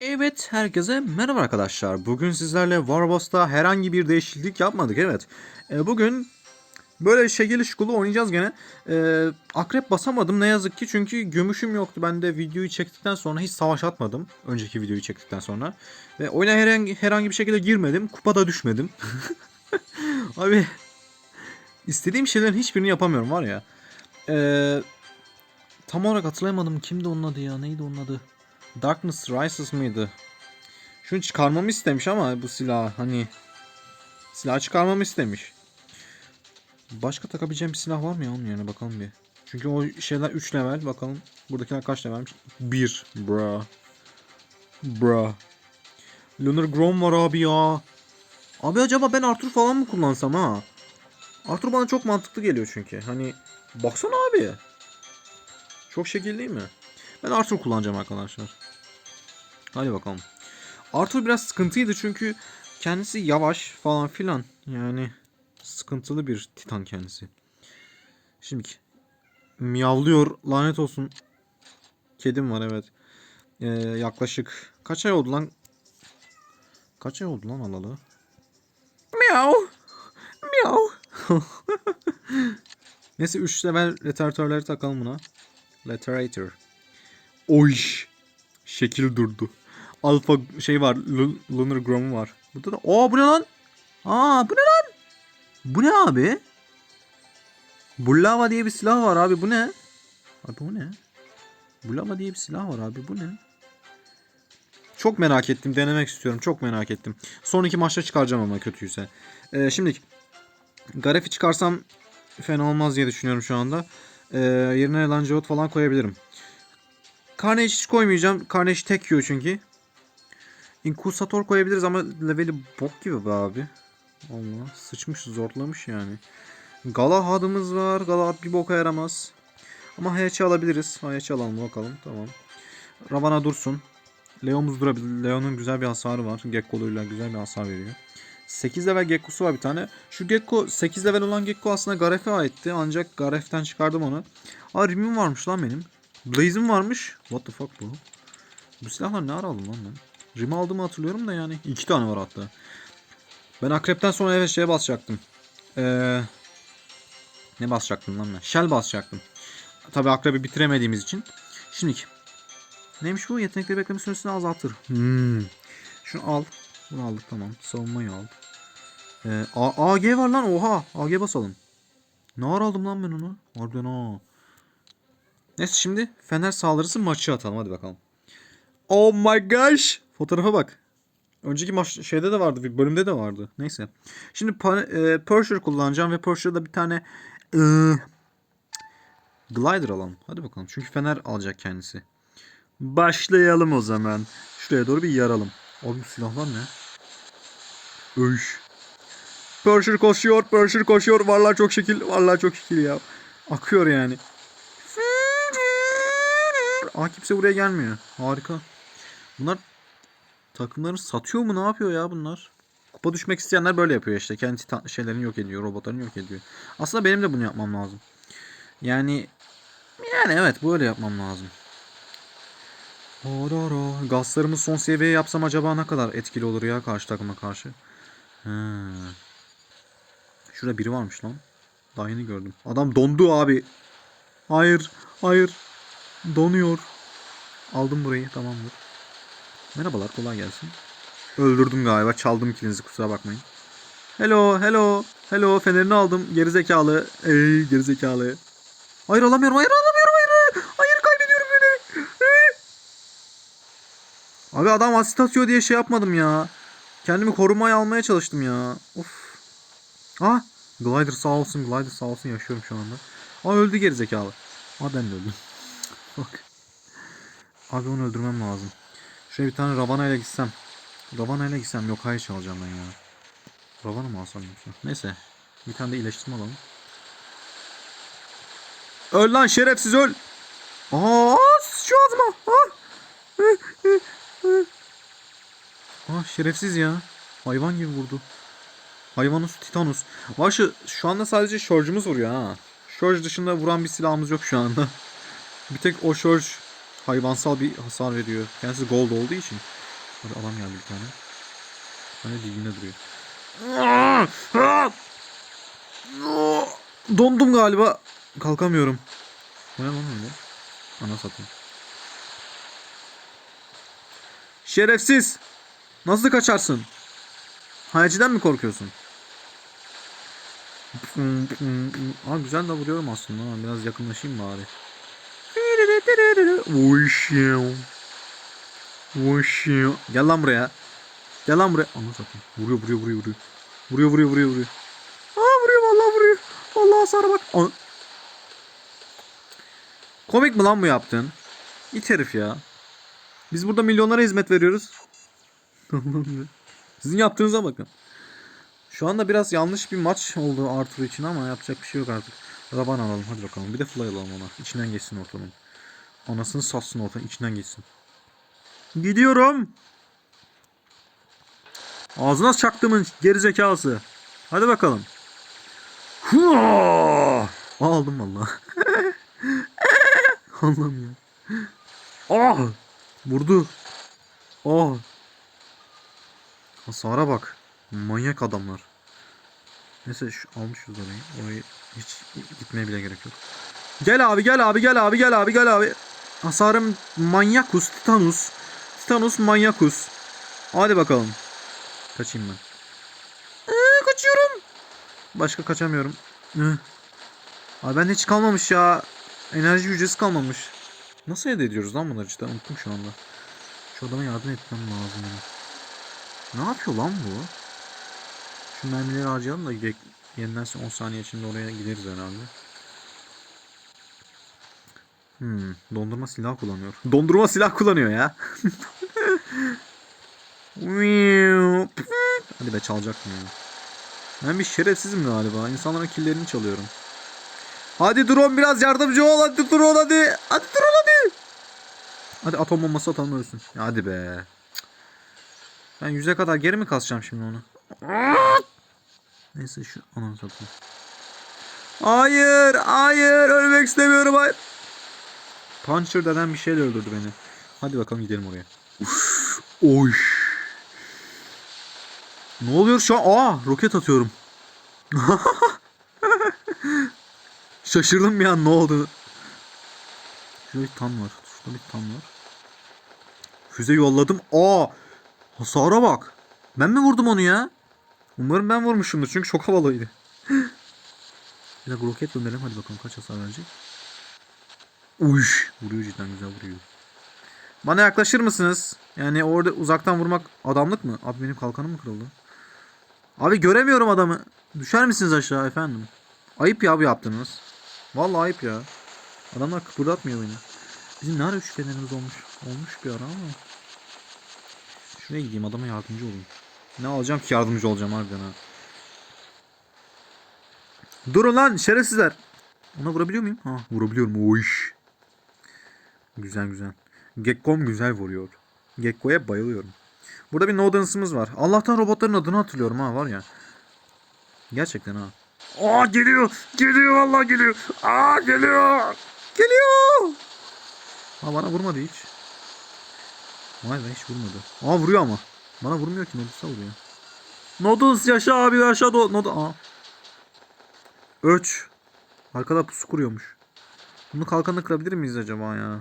Evet, herkese merhaba arkadaşlar. Bugün sizlerle Warboss'ta herhangi bir değişiklik yapmadık, evet. E, bugün böyle şekil şukulu oynayacağız gene. E, akrep basamadım ne yazık ki çünkü gömüşüm yoktu. Ben de videoyu çektikten sonra hiç savaş atmadım. Önceki videoyu çektikten sonra. Ve oyuna herhangi, herhangi bir şekilde girmedim. Kupada düşmedim. Abi istediğim şeylerin hiçbirini yapamıyorum var ya. E, tam olarak hatırlayamadım. Kimdi onun adı ya? Neydi onun adı? Darkness Rises mıydı? Şunu çıkarmamı istemiş ama bu silah hani silah çıkarmamı istemiş. Başka takabileceğim bir silah var mı ya onun yerine bakalım bir. Çünkü o şeyler 3 level bakalım. Buradakiler kaç levelmiş? 1. Bra. Bra. Lunar Grom var abi ya. Abi acaba ben Arthur falan mı kullansam ha? Arthur bana çok mantıklı geliyor çünkü. Hani baksana abi. Çok şekil değil mi? Ben Arthur kullanacağım arkadaşlar. Hadi bakalım. Arthur biraz sıkıntıydı çünkü kendisi yavaş falan filan. Yani sıkıntılı bir titan kendisi. Şimdi miyavlıyor lanet olsun. Kedim var evet. Ee, yaklaşık kaç ay oldu lan? Kaç ay oldu lan alalı? Miyav. Miyav. Neyse 3 level retardatörleri takalım buna. Literator. Oy. Şekil durdu. Alfa şey var. Lu- Lunar Grom var. Burada da. Aa bu ne lan? Aa bu ne lan? Bu ne abi? Bullava diye bir silah var abi. Bu ne? Abi bu ne? Bullava diye bir silah var abi. Bu ne? Çok merak ettim. Denemek istiyorum. Çok merak ettim. Son iki maçta çıkaracağım ama kötüyse. Ee, şimdi Garef'i çıkarsam fena olmaz diye düşünüyorum şu anda. Ee, yerine Langeot falan koyabilirim. Carnage hiç koymayacağım. Carnage tek yiyor çünkü. Inquisitor koyabiliriz ama leveli bok gibi be abi. Allah sıçmış zorlamış yani. Galahad'ımız var. Galahad bir boka yaramaz. Ama HC alabiliriz. HC alalım bakalım. Tamam. Ravana dursun. Leon'umuz durabilir. Leon'un güzel bir hasarı var. Gekko'luyla güzel bir hasar veriyor. 8 level Gekko'su var bir tane. Şu Gekko 8 level olan Gekko aslında Garef'e aitti. Ancak Garef'ten çıkardım onu. Aa Rim'im varmış lan benim. Blaze'im varmış. What the fuck bu? Bu silahlar ne ara aldım lan ben? Rim aldığımı hatırlıyorum da yani. iki tane var hatta. Ben akrepten sonra evet şeye basacaktım. Ee, ne basacaktım lan ben? Shell basacaktım. Tabi akrebi bitiremediğimiz için. Şimdiki. Neymiş bu? Yetenekleri bekleme süresini azaltır. Hmm. Şunu al. Bunu aldık tamam. Savunmayı al. Ee, AG var lan oha. AG basalım. Ne ara aldım lan ben onu? Harbiden ha. Neyse şimdi Fener saldırısı maçı atalım hadi bakalım. Oh my gosh. Fotoğrafa bak. Önceki maç şeyde de vardı, bir bölümde de vardı. Neyse. Şimdi e, Pershur kullanacağım ve Pershur'da bir tane e, Glider alalım. Hadi bakalım. Çünkü Fener alacak kendisi. Başlayalım o zaman. Şuraya doğru bir yaralım. Abi bu silahlar ne? Öş. Pershur koşuyor, Pershur koşuyor. Varlar çok şekil, varlar çok şekil ya. Akıyor yani. Aa kimse buraya gelmiyor. Harika. Bunlar takımları satıyor mu? Ne yapıyor ya bunlar? Kupa düşmek isteyenler böyle yapıyor işte. Kendi şeylerini yok ediyor. Robotlarını yok ediyor. Aslında benim de bunu yapmam lazım. Yani yani evet böyle yapmam lazım. Ororo. Gazlarımı son seviyeye yapsam acaba ne kadar etkili olur ya karşı takıma karşı? He. Şurada biri varmış lan. Daha yeni gördüm. Adam dondu abi. Hayır. Hayır. Donuyor. Aldım burayı. Tamamdır. Merhabalar. Kolay gelsin. Öldürdüm galiba. Çaldım ikinizi. Kusura bakmayın. Hello. Hello. Hello. Fenerini aldım. Gerizekalı. Ey gerizekalı. Hayır alamıyorum. Hayır alamıyorum. Hayır. Hayır kaybediyorum beni. Abi adam asist atıyor diye şey yapmadım ya. Kendimi korumaya almaya çalıştım ya. Of. Ah. Glider sağ olsun. Glider sağ olsun. Yaşıyorum şu anda. Aa öldü gerizekalı. Aa ben de öldüm. Bak. Abi onu öldürmem lazım. Şöyle bir tane Ravana ile gitsem. Ravana ile gitsem yok hayır çalacağım ben ya. Ravana mı alsam yoksa? Neyse. Bir tane de iyileştirme alalım. Öl lan şerefsiz öl. Aa şu ağzıma. Ah. Ah şerefsiz ya. Hayvan gibi vurdu. Hayvanus Titanus. Var şu anda sadece şarjımız vuruyor ha. Şarj dışında vuran bir silahımız yok şu anda. Bir tek o şarj hayvansal bir hasar veriyor. Kendisi gold olduğu için. Hadi adam geldi bir tane. Hani dibinde duruyor. Dondum galiba. Kalkamıyorum. Bu ne lan öyle? Ana satayım. Şerefsiz. Nasıl kaçarsın? Hayaciden mi korkuyorsun? Aa güzel de vuruyorum aslında. ha. Biraz yakınlaşayım bari. Gel lan buraya. Gel lan buraya. Ana satayım. Vuruyor vuruyor vuruyor vuruyor. Vuruyor vuruyor vuruyor vuruyor. Aa bak. Komik mi lan bu yaptığın? İt herif ya. Biz burada milyonlara hizmet veriyoruz. Sizin yaptığınıza bakın. Şu anda biraz yanlış bir maç oldu Arthur için ama yapacak bir şey yok artık. Raban alalım hadi bakalım. Bir de fly ona. İçinden geçsin ortanın. Anasını satsın ortadan içinden geçsin. Gidiyorum. Ağzına çaktımın gerizekalısı. Hadi bakalım. Hua! Aldım valla. Allah'ım ya. Ah! Vurdu. Ah! Hasara bak. Manyak adamlar. Neyse şu almışız orayı. Orayı hiç gitmeye bile gerek yok. Gel abi gel abi gel abi gel abi gel abi. Hasarım manyakus titanus. Titanus manyakus. Hadi bakalım. Kaçayım ben. Ee, kaçıyorum. Başka kaçamıyorum. Ee. Abi bende hiç kalmamış ya. Enerji hücresi kalmamış. Nasıl elde ediyoruz lan bunları cidden unuttum şu anda. Şu adama yardım etmem lazım benim. Ne yapıyor lan bu? Şu mermileri harcayalım da yeniden 10 saniye içinde oraya gideriz herhalde. Hmm, dondurma silah kullanıyor. Dondurma silah kullanıyor ya. Hadi be çalacaktım ya. Ben bir şerefsizim galiba. İnsanların killerini çalıyorum. Hadi drone biraz yardımcı ol. Hadi drone hadi. Hadi drone hadi. Hadi atom bombası atalım ölsün. Hadi be. Ben yüze kadar geri mi kasacağım şimdi onu? Neyse şu ananı satayım. Hayır, hayır, ölmek istemiyorum hayır. Puncher denen bir şeyle öldürdü beni. Hadi bakalım gidelim oraya. Uf, oy. Ne oluyor şu an? Aa, roket atıyorum. Şaşırdım bir an ne oldu. Şurada bir tam var. Şurada bir tam var. Füze yolladım. Aa! Hasara bak. Ben mi vurdum onu ya? Umarım ben vurmuşumdur çünkü çok havalıydı. bir dakika roket gönderelim hadi bakalım kaç hasar verecek. Uş! Vuruyor cidden güzel vuruyor. Bana yaklaşır mısınız? Yani orada uzaktan vurmak adamlık mı? Abi benim kalkanım mı kırıldı? Abi göremiyorum adamı. Düşer misiniz aşağı efendim? Ayıp ya bu yaptığınız. Vallahi ayıp ya. Adamlar kıpırdatmıyor beni. Bizim ne ara şüphelerimiz olmuş? Olmuş bir ara ama. Şuraya gideyim adama yardımcı olayım. Ne alacağım ki yardımcı olacağım harbiden ha. Durun lan şerefsizler. Ona vurabiliyor muyum? Ha vurabiliyorum. O iş. Güzel güzel. Gekkom güzel vuruyor. Gekko'ya bayılıyorum. Burada bir Nodans'ımız var. Allah'tan robotların adını hatırlıyorum ha var ya. Gerçekten ha. Aa geliyor. Geliyor vallahi geliyor. Aa geliyor. Geliyor. Ha bana vurmadı hiç. Vay be hiç vurmadı. Aa vuruyor ama. Bana vurmuyor ki Nodus'a vuruyor. Nodus yaşa abi yaşa do Nodus. Aa. Öç. Arkada pusu kuruyormuş. Bunu kalkanla kırabilir miyiz acaba ya?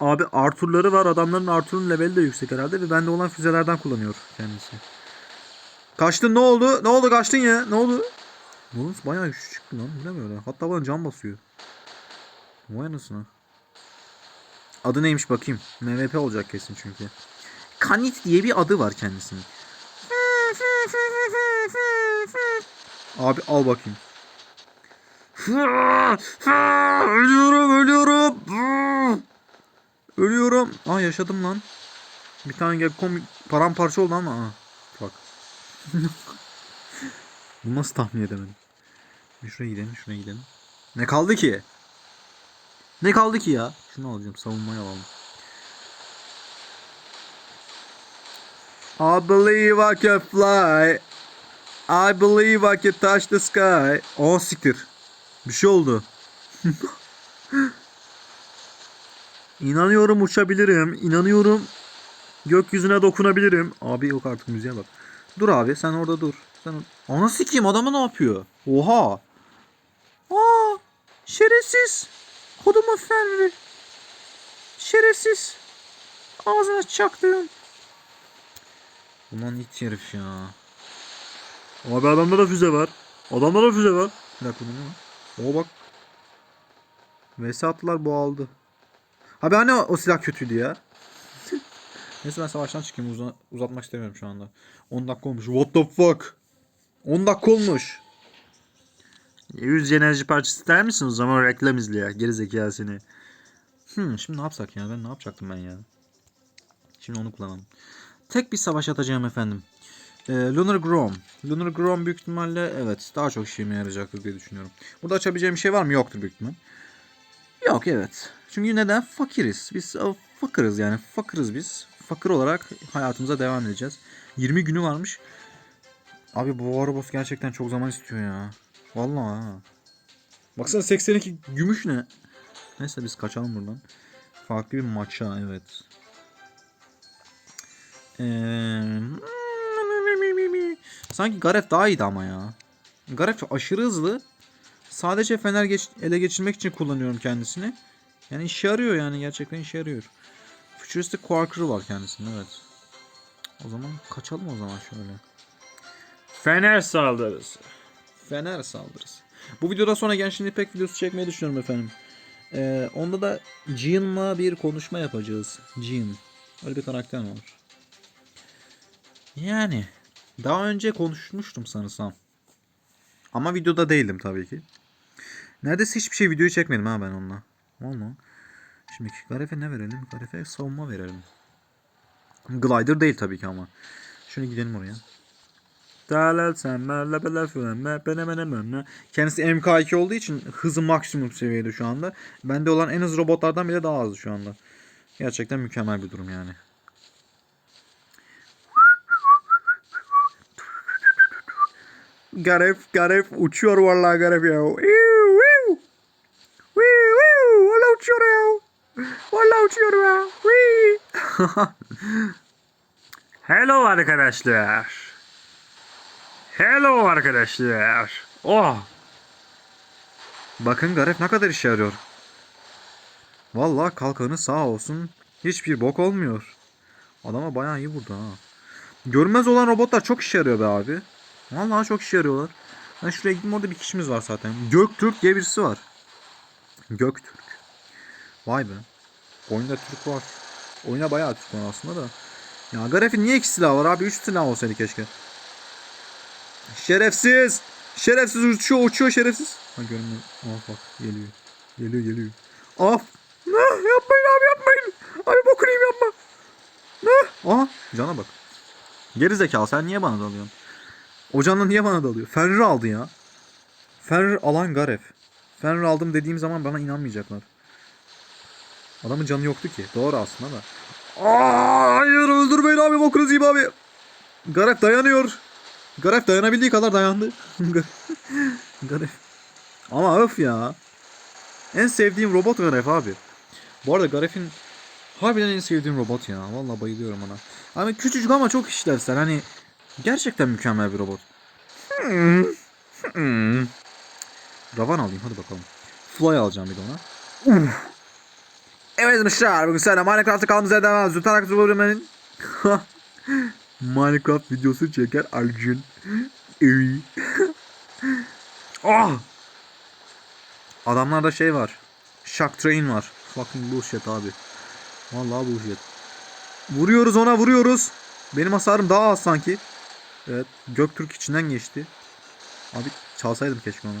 Abi Arthur'ları var. Adamların Arthur'un leveli de yüksek herhalde ve bende olan füzelerden kullanıyor kendisi. Kaçtın ne oldu? Ne oldu kaçtın ya? Ne oldu? Nodus bayağı güçlü çıktı lan. Böyle? Hatta bana can basıyor. Vay anasını. Adı neymiş bakayım. MVP olacak kesin çünkü. Kanit diye bir adı var kendisinin. Abi al bakayım. Ölüyorum ölüyorum. Ölüyorum. Aa yaşadım lan. Bir tane Gekkom paramparça oldu ama. Aa, bak. Bunu nasıl tahmin edemedim? Şuraya gidelim şuraya gidelim. Ne kaldı ki? Ne kaldı ki ya? Şunu alacağım savunmayı alalım. I believe I can fly. I believe I can touch the sky. Oh siktir. Bir şey oldu. İnanıyorum uçabilirim. İnanıyorum. Gökyüzüne dokunabilirim. Abi yok artık müziğe bak. Dur abi sen orada dur. Sen or- Ana sikeyim adamı ne yapıyor? Oha. Aa şerefsiz. Kodumu Fenri. Şerefsiz. Ağzına çaktım. Ulan it herif ya. Abi adamda da füze var. Adamda da füze var. Bir dakika ne lan? O bak. Vs attılar aldı. Abi hani o, o silah kötüydü ya. Neyse ben savaştan çıkayım uza- uzatmak istemiyorum şu anda. 10 dakika olmuş. What the fuck? 10 dakika olmuş. 100 enerji parçası ister misin o zaman reklam izle ya. Geri zekalı seni. Hmm, şimdi ne yapsak ya? Ben ne yapacaktım ben ya? Şimdi onu kullanalım. Tek bir savaş atacağım efendim. Ee, Lunar Grom. Lunar Grom büyük ihtimalle evet daha çok işime yarayacaktır diye düşünüyorum. Burada açabileceğim bir şey var mı? Yoktur büyük ihtimal. Yok evet. Çünkü neden? Fakiriz. Biz e, fakırız yani. Fakırız biz. Fakir olarak hayatımıza devam edeceğiz. 20 günü varmış. Abi bu Warboss gerçekten çok zaman istiyor ya. Vallahi ha. Baksana 82 gümüş ne? Neyse biz kaçalım buradan. Farklı bir maça evet. Ee, sanki Gareth daha iyiydi ama ya. Gareth aşırı hızlı. Sadece fener geç, ele geçirmek için kullanıyorum kendisini. Yani işe yarıyor yani gerçekten işe yarıyor. Futuristic Quarker var kendisinde evet. O zaman kaçalım o zaman şöyle. Fener saldırısı. Fener saldırısı. Bu videoda sonra Genshin Impact videosu çekmeyi düşünüyorum efendim. Ee, onda da Jin'la bir konuşma yapacağız. Jin. Öyle bir karakter var. Yani daha önce konuşmuştum sanırsam. Ama videoda değildim tabii ki. Neredeyse hiçbir şey videoyu çekmedim ha ben onunla. Valla. Şimdi Garef'e ne verelim? Garef'e savunma verelim. Glider değil tabii ki ama. Şöyle gidelim oraya. Kendisi MK2 olduğu için hızı maksimum seviyede şu anda. Bende olan en hızlı robotlardan bile daha hızlı şu anda. Gerçekten mükemmel bir durum yani. Garef, Garef uçuyor vallahi Garef ya. Viu, uçuyor ya. Valla uçuyor. Hello arkadaşlar. Hello arkadaşlar. Oh. Bakın Garef ne kadar işe yarıyor. Vallahi kalkanı sağ olsun hiçbir bok olmuyor. Adama bayağı iyi vurdu ha. Görmez olan robotlar çok işe yarıyor be abi. Vallahi çok işe yarıyorlar. Ben şuraya gideyim orada bir kişimiz var zaten. Göktürk diye birisi var. Göktürk. Vay be. Oyunda Türk var. Oyuna bayağı Türk var aslında da. Ya Garef'in niye iki silah var abi? Üç silah olsaydı keşke. Şerefsiz. Şerefsiz uçuyor uçuyor şerefsiz. Ha görünmüyor. Ah bak geliyor. Geliyor geliyor. Af. Ne yapmayın abi yapmayın. Abi bokunu yiyeyim yapma. Ne? Aha cana bak. Geri zekalı sen niye bana dalıyorsun? O canla niye bana dalıyor? Fenrir aldı ya. Fenrir alan Garef. Fenrir aldım dediğim zaman bana inanmayacaklar. Adamın canı yoktu ki. Doğru aslında da. Aa, hayır öldürmeyin abi bokunuz yiyeyim abi. Garef dayanıyor. Garef dayanabildiği kadar dayandı. Garef. Ama öf ya. En sevdiğim robot Garef abi. Bu arada Garef'in harbiden en sevdiğim robot ya. Vallahi bayılıyorum ona. Hani küçücük ama çok işlevsel. Hani gerçekten mükemmel bir robot. Hmm. Hmm. Ravan alayım hadi bakalım. Fly alacağım bir de ona. Evet arkadaşlar bugün sana Minecraft'ta kaldığımız yerden devam ediyoruz. Zutarak Zuburman'ın Minecraft videosu çeker Arjun. Ah! Adamlarda şey var. Shock Train var. Fucking bullshit abi. Vallahi bullshit. Vuruyoruz ona vuruyoruz. Benim hasarım daha az sanki. Evet. Göktürk içinden geçti. Abi çalsaydım keşke onu.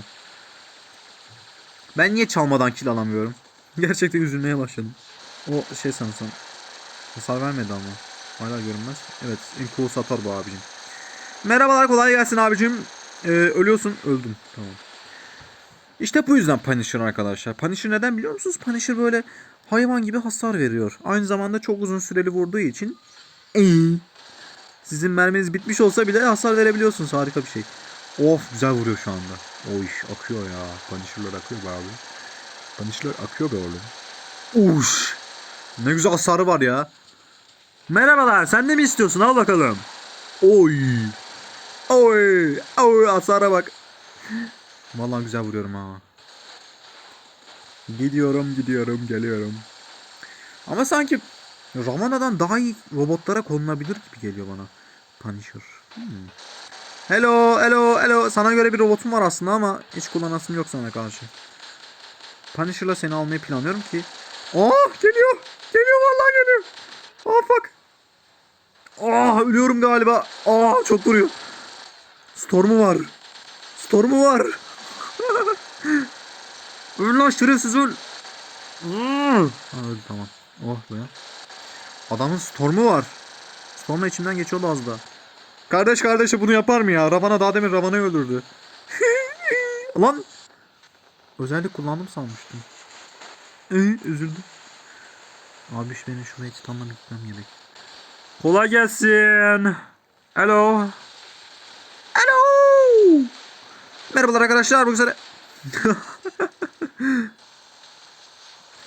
Ben niye çalmadan kill alamıyorum? Gerçekten üzülmeye başladım. O şey sanırsam. Hasar vermedi ama. Hala görünmez. Evet. En cool satar bu abicim. Merhabalar kolay gelsin abicim. Ee, ölüyorsun. Öldüm. Tamam. İşte bu yüzden Punisher arkadaşlar. Punisher neden biliyor musunuz? Punisher böyle hayvan gibi hasar veriyor. Aynı zamanda çok uzun süreli vurduğu için sizin merminiz bitmiş olsa bile hasar verebiliyorsunuz. Harika bir şey. Of güzel vuruyor şu anda. O iş akıyor ya. Punisher'lar akıyor be abi. Punisher'lar akıyor be oğlum. Uş. Ne güzel hasarı var ya. Merhabalar sen de mi istiyorsun al bakalım. Oy. Oy. Oy hasara bak. Vallahi güzel vuruyorum ha. Gidiyorum gidiyorum geliyorum. Ama sanki Ravana'dan daha iyi robotlara konulabilir gibi geliyor bana. Punisher. Hmm. Hello, hello, hello. Sana göre bir robotum var aslında ama hiç kullanasım yok sana karşı. Punisher'la seni almayı planlıyorum ki. Oh geliyor. Geliyor vallahi geliyor. Oh fuck. Ah ölüyorum galiba. Ah çok vuruyor. Storm'u var. Storm'u var. öl lan şerefsiz öl. Hmm. Öldü tamam. Oh be. Adamın Storm'u var. Storm'la içimden geçiyordu az da. Kardeş kardeşe bunu yapar mı ya? Ravana daha demin Ravana'yı öldürdü. lan. Özellik kullandım sanmıştım. Ee, üzüldüm. Abi şu benim şuraya titanla gitmem gerek. Kolay gelsin. Hello. Alo. Merhabalar arkadaşlar. Bu güzel.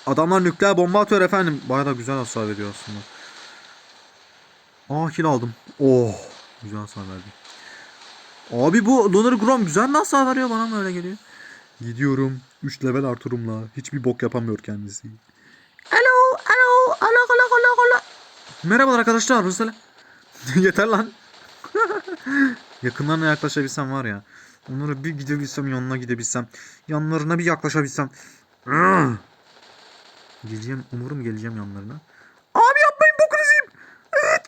Adamlar nükleer bomba atıyor efendim. Bayağı da güzel hasar veriyor aslında. Aa kill aldım. Oh. Güzel hasar verdi. Abi bu Lunar Grom güzel mi hasar veriyor bana mı öyle geliyor? Gidiyorum. 3 level Arturum'la. Hiçbir bok yapamıyor kendisi. Alo, alo, alo, alo, alo, alo. Merhabalar arkadaşlar. Mesela. Yeter lan. Yakınlarına yaklaşabilsem var ya. Onlara bir gidebilsem yanına gidebilsem. Yanlarına bir yaklaşabilsem. Geleceğim umurum geleceğim yanlarına. Abi yapmayın yiyeyim. Evet.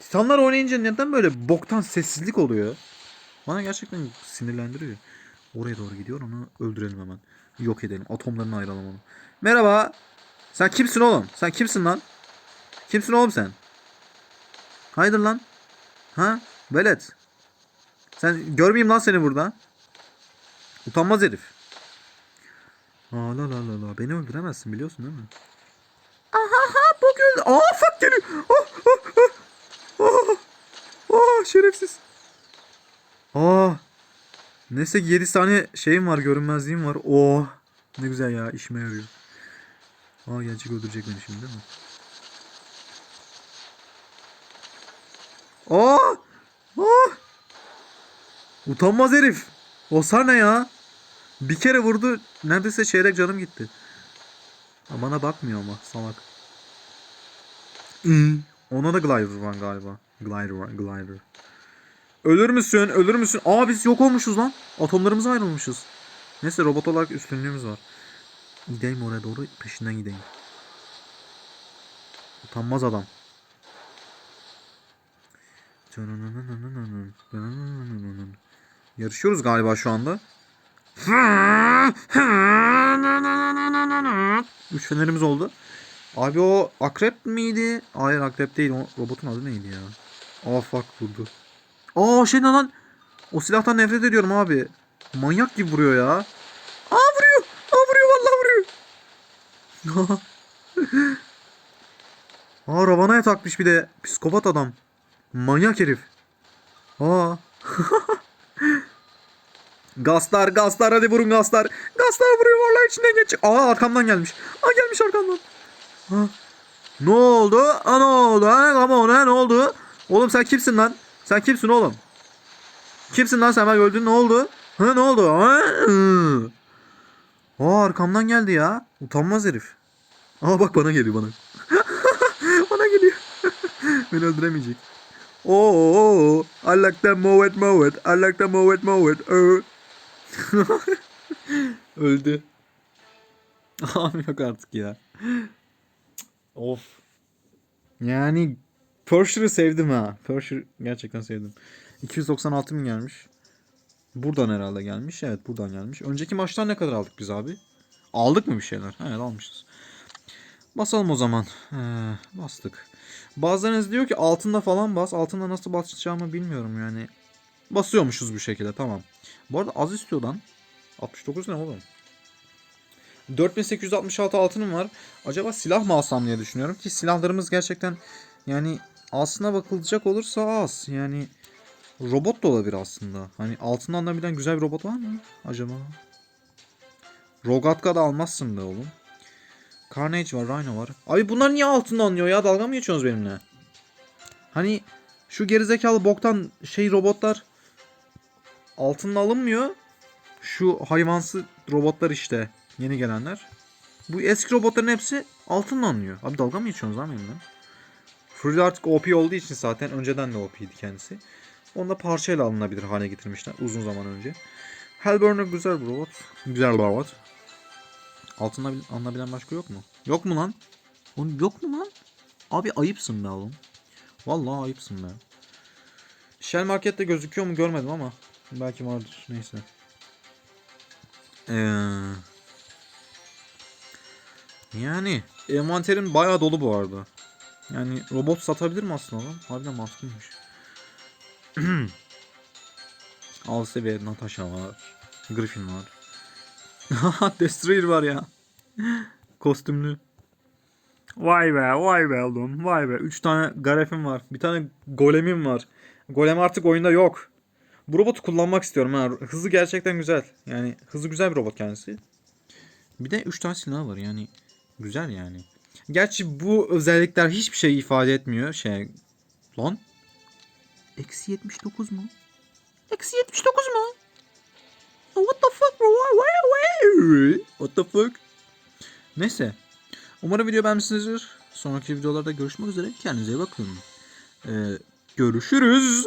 Titanlar oynayınca neden böyle boktan sessizlik oluyor? Bana gerçekten sinirlendiriyor. Oraya doğru gidiyor onu öldürelim hemen. Yok edelim. Atomlarını ayıralım onu. Merhaba. Sen kimsin oğlum? Sen kimsin lan? Kimsin oğlum sen? Haydır lan. Ha? Velet. Sen görmeyeyim lan seni burada. Utanmaz herif. Aa la la la la. Beni öldüremezsin biliyorsun değil mi? Aha ha bugün. Aa fuck geliyor. Oh, oh, oh. Oh, oh, şerefsiz. Aa. Neyse 7 tane şeyim var görünmezliğim var. Oh. Ne güzel ya işime yarıyor. Aa gelecek öldürecek beni şimdi değil mi? Aa! Aa! Utanmaz herif. Osar ne ya? Bir kere vurdu. Neredeyse çeyrek canım gitti. Ha, Bana bakmıyor ama salak. Ona da glider var galiba. Glider. Glider. Ölür müsün? Ölür müsün? Aa biz yok olmuşuz lan. Atomlarımıza ayrılmışız. Neyse robot olarak üstünlüğümüz var. Gideyim oraya doğru peşinden gideyim. Utanmaz adam. Yarışıyoruz galiba şu anda. Üç fenerimiz oldu. Abi o akrep miydi? Hayır akrep değil. O robotun adı neydi ya? Aa fuck vurdu. Aa şey ne lan? O silahtan nefret ediyorum abi. Manyak gibi vuruyor ya. Aa vuruyor. Aa vuruyor vallahi vuruyor. Aa Ravana'ya takmış bir de. Psikopat adam. Manyak herif. Aa. Gaslar gaslar hadi vurun gaslar. Gaslar vuruyor vallahi içinden geç. Aa arkamdan gelmiş. Aa gelmiş arkamdan. Ha. Ne oldu? Aa ne oldu? Ha come on ha ne oldu? Oğlum sen kimsin lan? Sen kimsin oğlum? Kimsin lan sen bak öldün ne oldu? Ha ne oldu? Hı. Aa arkamdan geldi ya. Utanmaz herif. Aa bak bana geliyor bana. bana geliyor. Beni öldüremeyecek. Oo, I like that move it move it. I like that move it move it. Öldü. Abi yok artık ya. Of. Yani Pursure'ı sevdim ha. Pursure gerçekten sevdim. 296 bin gelmiş. Buradan herhalde gelmiş. Evet buradan gelmiş. Önceki maçtan ne kadar aldık biz abi? Aldık mı bir şeyler? Evet almışız. Basalım o zaman. Ee, bastık. Bazılarınız diyor ki altında falan bas. Altında nasıl basacağımı bilmiyorum yani. Basıyormuşuz bu şekilde tamam. Bu arada az istiyor lan. 69 ne oğlum? 4866 altınım var. Acaba silah mı alsam diye düşünüyorum ki silahlarımız gerçekten yani aslına bakılacak olursa az. Yani robot da olabilir aslında. Hani altından da bilen güzel bir robot var mı acaba? Rogatka da almazsın be oğlum. Carnage var, Rhino var. Abi bunlar niye altından anlıyor ya? Dalga mı geçiyorsunuz benimle? Hani şu gerizekalı boktan şey robotlar altından alınmıyor. Şu hayvansı robotlar işte. Yeni gelenler. Bu eski robotların hepsi altından alınıyor. Abi dalga mı geçiyorsunuz lan benimle? Fury artık OP olduğu için zaten önceden de OP'ydi kendisi. Onu da parçayla alınabilir hale getirmişler uzun zaman önce. Hellburner güzel bir robot. Güzel bir robot. Altında bil- alınabilen başka yok mu? Yok mu lan? Oğlum yok mu lan? Abi ayıpsın be oğlum. Vallahi ayıpsın be. Shell Market'te gözüküyor mu görmedim ama belki vardır. Neyse. Ee, yani envanterim bayağı dolu bu arada. Yani robot satabilir mi aslında lan? Harbiden mantıklıymış. Alse ve Natasha var. Griffin var. Destroyer var ya. Kostümlü. Vay be vay be oğlum vay be. 3 tane Garef'im var. Bir tane Golem'im var. Golem artık oyunda yok. Bu robotu kullanmak istiyorum ha. Hızı gerçekten güzel. Yani hızı güzel bir robot kendisi. Bir de 3 tane silah var yani. Güzel yani. Gerçi bu özellikler hiçbir şey ifade etmiyor. Şey... Lan? Eksi 79 mu? Eksi 79 mu? What the fuck bro? What the fuck? Neyse. Umarım video beğenmişsinizdir. Sonraki videolarda görüşmek üzere. Kendinize iyi bakın. Ee, görüşürüz.